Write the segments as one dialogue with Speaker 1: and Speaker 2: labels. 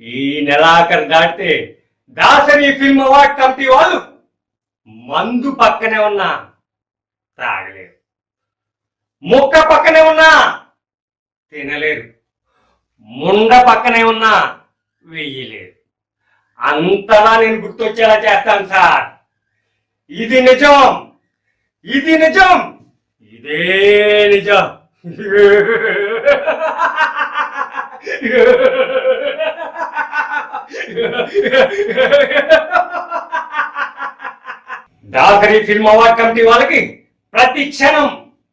Speaker 1: ఈ నెలాఖరు దాటితే దాసరి ఫిల్మ్ అవార్డ్ కమిటీ వాళ్ళు మందు పక్కనే ఉన్నా తాగలేరు. ముక్క పక్కనే ఉన్నా తినలేరు. ముండ పక్కనే ఉన్నా వెయ్యలేరు. అంతలా నేను గుర్తొచ్చేలా చేస్తాను సార్. ఇది నిజం. ఇది నిజం. ఇదే నిజం. దాసరి ఫిల్మ్ అవార్డ్ కమిటీ వాళ్ళకి ప్రతి క్షణం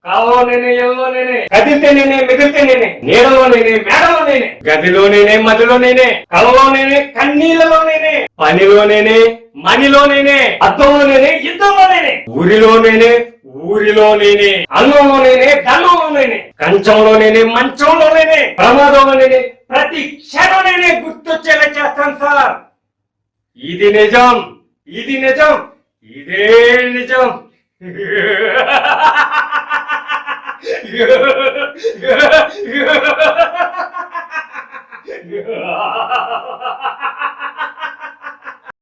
Speaker 1: కాలో నేనే ఎల్లో నేనే కదిలితే నేనే మిగిలితే నేనే నీడలో నేనే మేడలో నేనే గదిలో నేనే మదిలో నేనే కలలో నేనే కన్నీళ్ళలో పనిలోనేనే పనిలో నేనే మనిలో ఊరిలోనేనే ఊరిలోనేనే నేనే యుద్ధంలో కంచంలోనేనే మంచంలోనేనే నేనే ప్రతి క్షణంలోనే గుర్తొచ్చేలా చేస్తాను సార్. ఇది నిజం ఇది నిజం ఇదే నిజం.